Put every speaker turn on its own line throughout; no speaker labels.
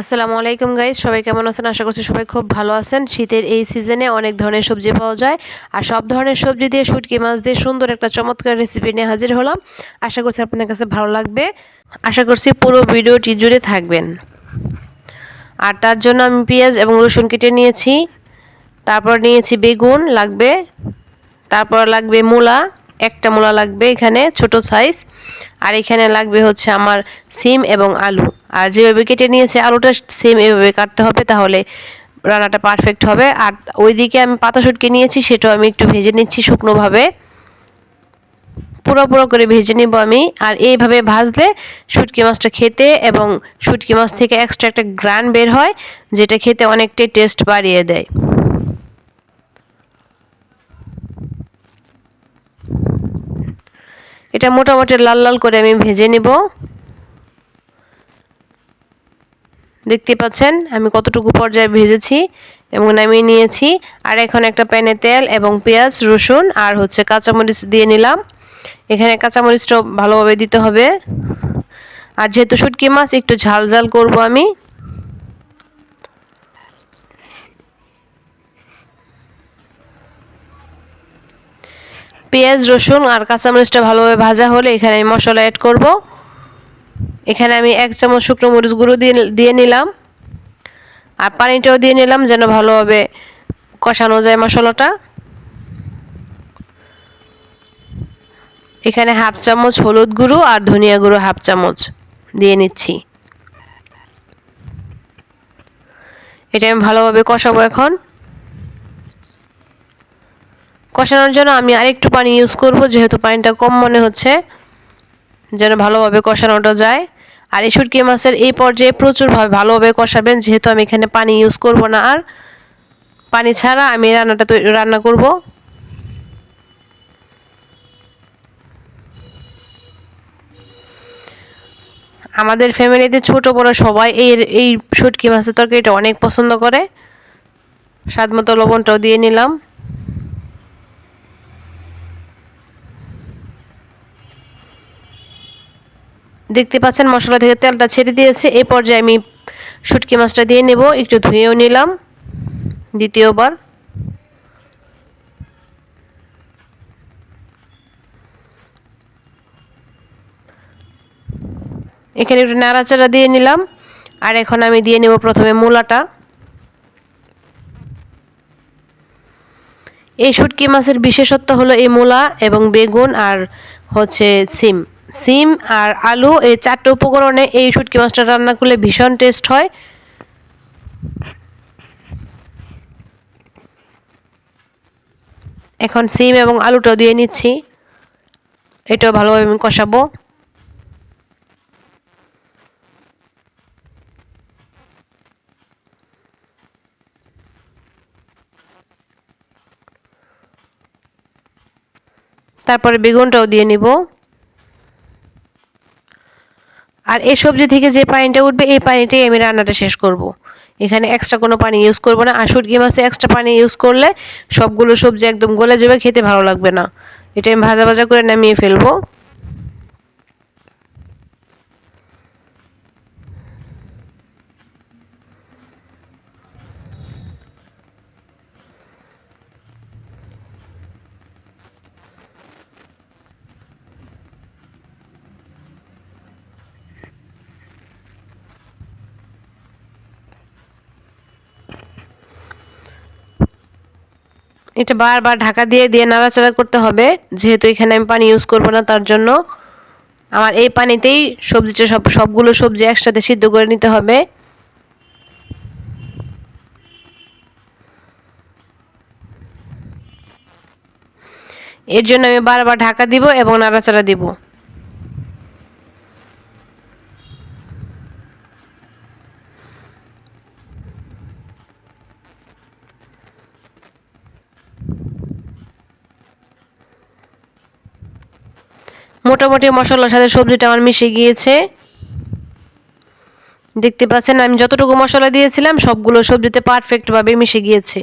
আসসালামু আলাইকুম গাইজ সবাই কেমন আছেন? আশা করছি সবাই খুব ভালো আছেন। শীতের এই সিজনে অনেক ধরনের সবজি পাওয়া যায় আর সব ধরনের সবজি দিয়ে, শুটকি মাছ দিয়ে সুন্দর একটা চমৎকার রেসিপি নিয়ে হাজির হলাম। আশা করছি আপনাদের কাছে ভালো লাগবে। আশা করছি পুরো ভিডিওটি জুড়ে থাকবেন। আর তার জন্য আমি পেঁয়াজ এবং রসুন কেটে নিয়েছি। তারপর নিয়েছি বেগুন লাগবে। তারপর লাগবে মূলা। একটা মূলা লাগবে এখানে, ছোট সাইজ আর এখানে লাগবে হচ্ছে আমার সিম এবং আলু। আর যেভাবে কেটে নিয়েছে আলুটা, সেম এভাবে কাটতে হবে, তাহলে রান্নাটা পারফেক্ট হবে। আর ওইদিকে আমি পাতা শুটকি নিয়েছি, সেটাও আমি একটু ভেজে নিচ্ছি শুকনোভাবে। পুরো পুরো করে ভেজে নিব আমি। আর এইভাবে ভাজলে শুটকি মাছটা খেতে এবং শুটকি মাছ থেকে এক্সট্রা একটা গ্রান বের হয়, যেটা খেতে অনেকটাই টেস্ট বাড়িয়ে দেয়। এটা মোটামুটি লাল লাল করে আমি ভেজে নেব। দেখতে পাচ্ছেন, আমি কতটুকু পর্যায়ে ভেজেছি এবং নামিয়ে নিয়েছি। আর এখন একটা প্যানে তেল এবং পেঁয়াজ, রসুন আর হচ্ছে কাঁচামরিচ দিয়ে নিলাম। এখানে কাঁচামরিচটাও ভালোভাবে দিতে হবে। আর যেহেতু শুটকি মাছ, একটু ঝাল ঝাল করব আমি। পেঁয়াজ, রসুন আর কাঁচামরিচটা ভালোভাবে ভাজা হলে এখানে আমি মশলা অ্যাড করব। এখানে আমি এক চামচ শুকনো মরিচ গুঁড়ো দিয়ে দিয়ে নিলাম। আর পানিটাও দিয়ে নিলাম যেন ভালোভাবে কষানো যায় মশলাটা। এখানে হাফ চামচ হলুদ গুঁড়ো আর ধনিয়া গুঁড়ো হাফ চামচ দিয়ে নিচ্ছি। এটা আমি ভালোভাবে কষাবো এখন। কষানোর জন্য আমি আরেকটু পানি ইউজ করব, যেহেতু পানিটা কম মনে হচ্ছে, যেন ভালোভাবে কষানোটা যায়। আর এই শুটকি মাছের এই পর্যায়ে প্রচুরভাবে ভালোভাবে কষাবেন, যেহেতু আমি এখানে পানি ইউজ করব না আর। পানি ছাড়া আমি রান্নাটা তৈরি রান্না করব। আমাদের ফ্যামিলিতে ছোট বড় সবাই এই এই শুটকি মাছের তরকারিটা অনেক পছন্দ করে। স্বাদ মতো লবণটাও দিয়ে নিলাম। দেখতে পাচ্ছেন, মশলা থেকে তেলটা ছেড়ে দিয়েছে। এই পর্যায়ে আমি শুটকি মাছটা দিয়ে নেব, একটু ধুয়েও নিলাম। দ্বিতীয়বার। এখানে একটু নাড়াচাড়া দিয়ে নিলাম। আর এখন আমি দিয়ে নেব প্রথমে মূলাটা। এই শুটকি মাছের বিশেষত্ব হলো এই মূলা এবং বেগুন আর হচ্ছে সিম। সিম আর আলু, এই চারটে উপকরণে এই শুটকি মাছটা রান্না করলে ভীষণ টেস্ট হয়। এখন সিম এবং আলুটাও দিয়ে নিচ্ছি। এটাও ভালোভাবে আমি কষাবো। তারপরে বেগুনটাও দিয়ে নিব। আর এই সবজি থেকে যে পানিটা উঠবে, এই পানিটাই আমি রান্নাটা শেষ করব। এখানে এক্সট্রা কোনো পানি ইউজ করব না। আর সুটকি মাছে এক্সট্রা পানি ইউজ করলে সবগুলো সবজি একদম গলে যাবে, খেতে ভালো লাগবে না। এটা আমি ভাজা ভাজা করে নামিয়ে ফেলব। এটা বারবার ঢাকা দিয়ে দিয়ে নাড়াচাড়া করতে হবে। যেহেতু এখানে আমি পানি ইউজ করব না, তার জন্য আমার এই পানিতেই সবজিটা সব সবগুলো সবজি একসাথে সিদ্ধ করে নিতে হবে। এর জন্য আমি বারবার ঢাকা দিব এবং নাড়াচাড়া দিব। মোটামুটি মশলার সাথে সবজিটা আমার মিশে গিয়েছে। দেখতে পাচ্ছেন, আমি যতটুকু মশলা দিয়েছিলাম, সবগুলো সবজিতে পারফেক্টভাবে মিশে গিয়েছে।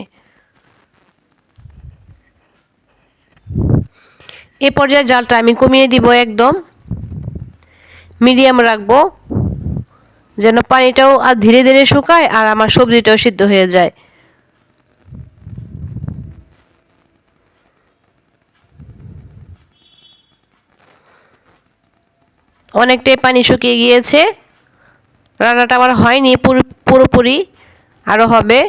এ পর্যায়ে জালটা আমি কমিয়ে দিব একদম। মিডিয়াম রাখব, যেন পানিটাও আর ধীরে ধীরে শুকায় আর আমার সবজিটাও সিদ্ধ হয়ে যায়। অনেকটাই পানি শুকিয়ে গিয়েছে। রান্নাটা আমার হয়নি পুরোপুরি আরও হবে।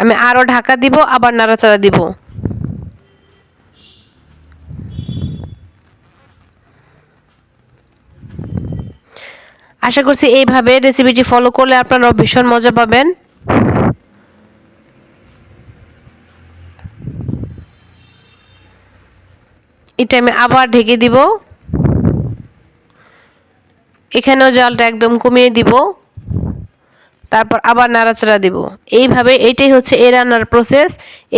আমি আরও ঢাকা দিব, আবার নাড়াচাড়া দিব। আশা করছি এইভাবে রেসিপিটি ফলো করলে আপনারা ভীষণ মজা পাবেন। এটা আমি আবার ঢেকে দিব। এখানেও জলটা একদম কমিয়ে দিব। তারপর আবার নাড়াচাড়া দিব। এইভাবে এটাই হচ্ছে এই রান্নার প্রসেস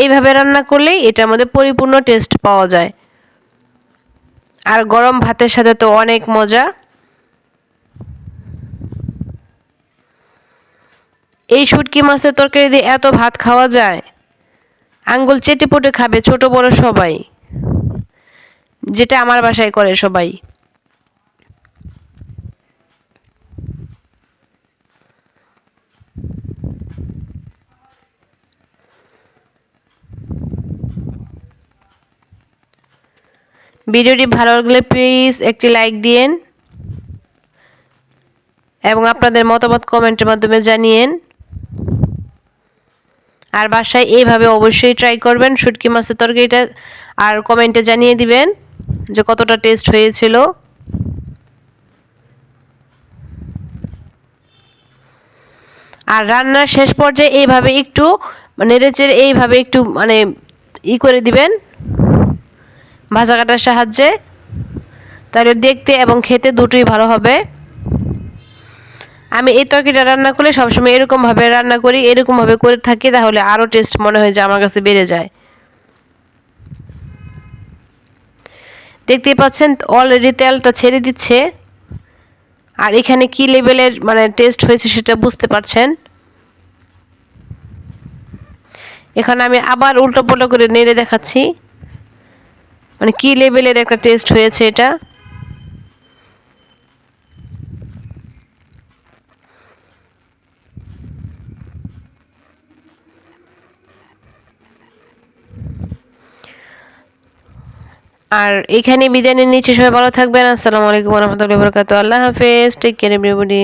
এইভাবে রান্না করলেই এটার মধ্যে পরিপূর্ণ টেস্ট পাওয়া যায়। আর গরম ভাতের সাথে তো অনেক মজা। এই শুটকি মাছের তরকারি দিয়ে এত ভাত খাওয়া যায়। আঙ্গুল চেটে পুটে খাবে ছোট বড় সবাই। যেটা আমার বাসায় করে সবাই। ভিডিওটি ভালো লাগলে প্লিজ একটি লাইক দিন এবং আপনাদের মতামত কমেন্টের মাধ্যমে জানিয়েন। আর বাসায় এইভাবে অবশ্যই ট্রাই করবেন, শুটকি মাছের তরকারিটা আর কমেন্টে জানিয়ে দিবেন যে কতটা টেস্ট হয়েছিল। আর রান্নার শেষ পর্যায়ে এইভাবে একটু নেড়েচেড়ে এইভাবে একটু মানে ই করে দিবেন। ভাজা কাটার সাহায্যে তাহলে দেখতে এবং খেতে দুটোই ভালো হবে। আমি এই তরকারিটা রান্না করলে সবসময় এরকমভাবে রান্না করি, এরকমভাবে করে থাকি, তাহলে আরও টেস্ট মনে হয় যে আমার কাছে বেড়ে যায়। দেখতেই পাচ্ছেন অলরেডি তেলটা ছেড়ে দিচ্ছে। আর এখানে কি লেভেলের মানে টেস্ট হয়েছে সেটা বুঝতে পারছেন? এখানে আমি আবার উল্টো পুল্টো করে নেড়ে দেখাচ্ছি। মানে কি লেভেলের একটা টেস্ট হয়েছে এটা? আর এখানে বিদায় নিয়ে নিচ্ছে, সবাই ভালো থাকবেন। আসসালামু আলাইকুম রহমতুল্লাহ বরকাত আল্লাহ হাফেজ। Take care everybody